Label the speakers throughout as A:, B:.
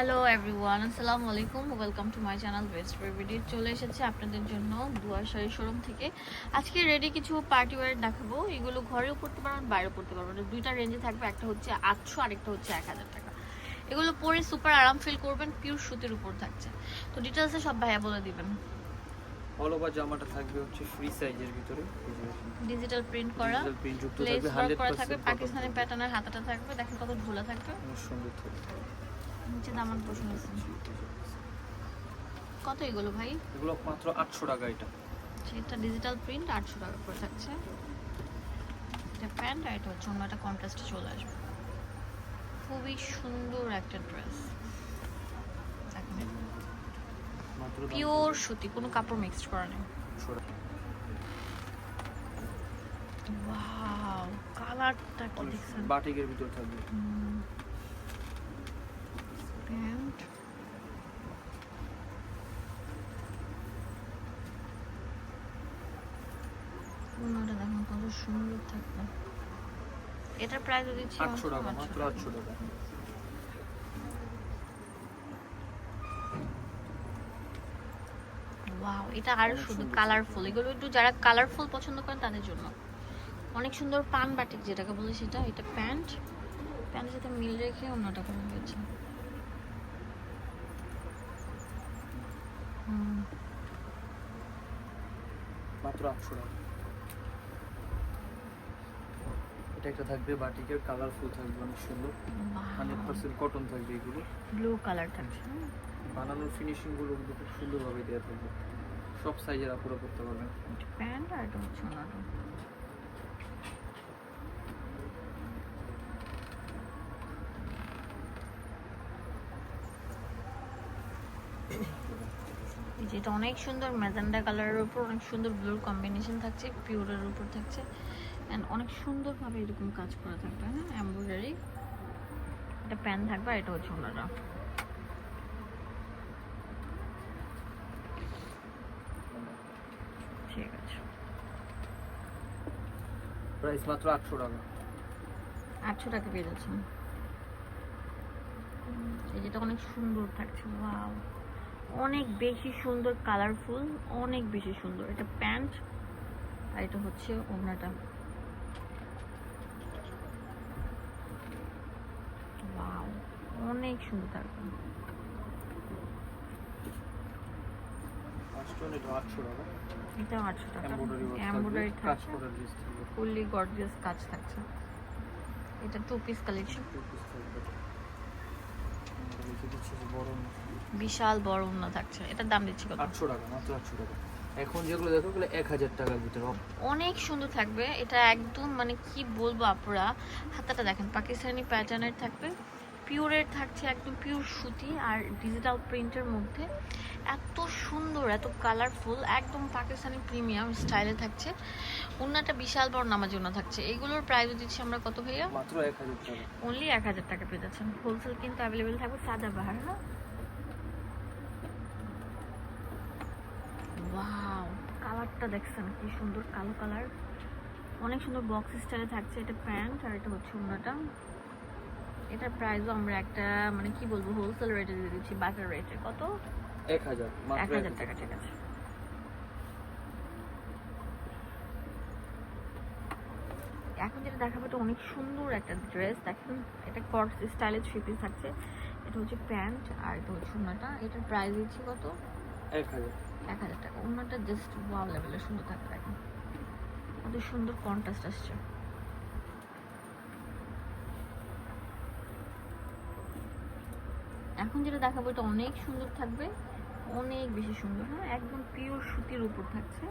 A: Hello everyone আসসালামু আলাইকুম welcome to my channel best video চলে এসেছে আপনাদের জন্য দুয়ার শাড়ি শোরুম থেকে। আজকে রেডি কিছু পার্টি ওয়ার দেখাবো। এগুলো ঘরেও পড়তে পারবেন বাইরেও পড়তে পারবেন। দুইটা রেঞ্জে থাকবে। একটা হচ্ছে আটশো আরেকটা হচ্ছে এক হাজার টাকা। এগুলো পরে সুপার আরাম ফিল করবেন পিওর সুতির উপর থাকছে। তো ডিটেলসে সব ভাইয়া বলে দিবেন।
B: অল ওভার জামাটা থাকবে হচ্ছে ফ্রি সাইজের ভিতরে।
A: ডিজিটাল প্রিন্ট করা।
B: ডিজিটাল প্রিন্ট যুক্ত থাকবে
A: ওয়ার্ক করা
B: 100%
A: থাকবে। পাকিস্তানি প্যাটার্নের হাতাটা থাকবে। দেখেন কত থাকবে।
B: সুন্দর থাকবে।
A: নিচে দামান বসে আছে। কত এগুলো ভাই?
B: এগুলো মাত্র 800 টাকা এটা।
A: এটা ডিজিটাল প্রিন্ট আটশো টাকা করে থাকছে। এটা প্যান্ট আর এটা হচ্ছে অন্য একটা কন্ট্রাস্টে চলে আসবে। খুবই সুন্দর একটা ড্রেস পিওর সুতি কোনো কাপড় মিক্সড করা নেই। কালারটা কি দেখছেন?
B: বাটিকের ভিতর থাকবে।
A: প্যান্ট ওনাটা দেখুন কত সুন্দর থাকবে। এটার প্রাইস দিচ্ছি
B: 800 টাকা
A: মাত্র
B: মাত্র 800 টাকা।
A: ওয়াও এটা
B: আরও
A: শুধু
B: সুন্দর।
A: কালারফুল এগুলো একটু যারা কালারফুল পছন্দ করেন তাদের জন্য। অনেক সুন্দর পান বাটিক যেটাকে বলে সেটা এটা প্যান্ট প্যান্টের সাথে মিল রেখে অন্যটা করা হয়েছে।
B: মাত্র 800 টাকা। এটা একটা থাকবে বাটিকের কালারফুল থাকবে অনেক সুন্দর।
A: Wow,
B: 100% কটন থাকবে এগুলো।
A: ব্লু কালার হুম,
B: বানানোর ফিনিশিংগুলো কিন্তু খুব সুন্দরভাবে দেওয়া থাকবে। সব সাইজের আপুরা করতে পারবেন
A: প্যান্ট আর এটা হচ্ছে যে এটা অনেক সুন্দর ম্যাজেন্ডা কালারের উপর অনেক সুন্দর ব্লুর কম্বিনেশন থাকছে পিওরের উপর থাকছে অ্যান্ড অনেক সুন্দরভাবে এরকম কাজ করা থাকবে হ্যাঁ? এমব্রয়ডারি এটা প্যান থাকবে আর এটা হচ্ছে ওনারা। ঠিক আছে।
B: প্রাইস মাত্র 800 টাকা।
A: আটশো টাকা পেয়ে যাচ্ছেন। এই যেটা অনেক সুন্দর থাকছে ওয়াও অনেক বেশি সুন্দর কালারফুল অনেক বেশি সুন্দর। এটা প্যান্ট আর এটা হচ্ছে ওয়াও অনেক সুন্দর থাকবে
B: এটা 800 টাকা।
A: এটা আটশো টাকা।
B: এমব্রয়ডারি
A: এমব্রয়ডারি
B: কাজ
A: থাকছে।
B: করার
A: ফুললি গর্জিয়াস কাজ থাকছে। এটা টু পিস কালেকশন
B: বড় না।
A: বিশাল বড় ওড়না থাকছে। এটার দাম দিচ্ছি কত?
B: 800 টাকা মাত্র 800 টাকা। এখন যেগুলো দেখো ওগুলো 1000 টাকার ভিতরে
A: অনেক সুন্দর থাকবে। এটা একদম মানে কি বলব আপুরা হাতাটা দেখেন পাকিস্তানি প্যাটার্নের থাকবে। পিওরের থাকছে একদম পিওর সুতি আর ডিজিটাল প্রিন্টের মধ্যে। এত সুন্দর এত কালারফুল একদম পাকিস্তানি প্রিমিয়াম স্টাইলে থাকছে। ওনাটা বিশাল বড় নামাজ ওনা থাকছে। এগুলোর প্রাইস দিচ্ছি আমরা কত ভাইয়া?
B: মাত্র 1000 টাকা।
A: অনলি এক হাজার টাকা পেয়ে যাচ্ছেন। হোলসেল কিন্তু অ্যাভেলেবেল থাকবে সাদা বাহার হ্যাঁ? ওয়াও কালারটা দেখছেন কি সুন্দর কালো কালার অনেক সুন্দর বক্স স্টাইলে থাকছে এটা প্যান্ট আর এটা হচ্ছে ওনাটা এটার প্রাইসও আমরা একটা মানে কি বলব হোলসেল রেটে দিয়ে দিচ্ছি বাটার রেটে কত?
B: 1000
A: এক হাজার টাকা ঠিক আছে। এখন যেটা দেখাবো এটা অনেক সুন্দর একটা ড্রেস দেখেন এটা কর্স স্টাইলে থ্রি পিস থাকছে। এটা হচ্ছে প্যান্ট আর এটা হচ্ছে ওনাটা এটার প্রাইস দিচ্ছি কত?
B: 1000
A: এক হাজার টাকা। ওনাটা জাস্ট লেভেলের সুন্দর সুন্দর আসছে। এখন যেটা দেখাবো, এটা অনেক সুন্দর থাকবে। অনেক বেশি সুন্দর। হ্যাঁ একদম পিওর সুতির উপর থাকছে।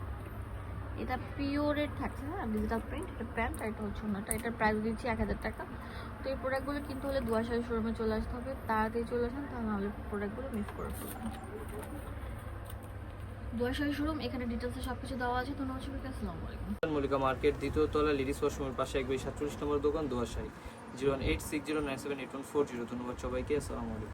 A: এটা পিওরের থাকছে হ্যাঁ ডিজিটাল প্রিন্ট এটা প্যান্ট আর এটা হচ্ছে ওনাটা। এটার প্রাইস দিচ্ছি এক হাজার টাকা। তো এই প্রোডাক্টগুলো কিনতে হলে দুয়াশাই শোরুমে চলে আসতে হবে। তাড়াতাড়ি চলে আসেন, তাহলে প্রোডাক্টগুলো মিস করে ফেলবেন। দুয়াশাই শোরুম এখানে ডিটেলসে সব কিছু দেওয়া আছে, তো আলাইকুম।
B: মল্লিকা মার্কেট, দ্বিতীয় তলা লিডিস পাশে নম্বর দোকান zero eight six zero nine seven eight one four zero. সবাইকে, আসসালামু আলাইকুম।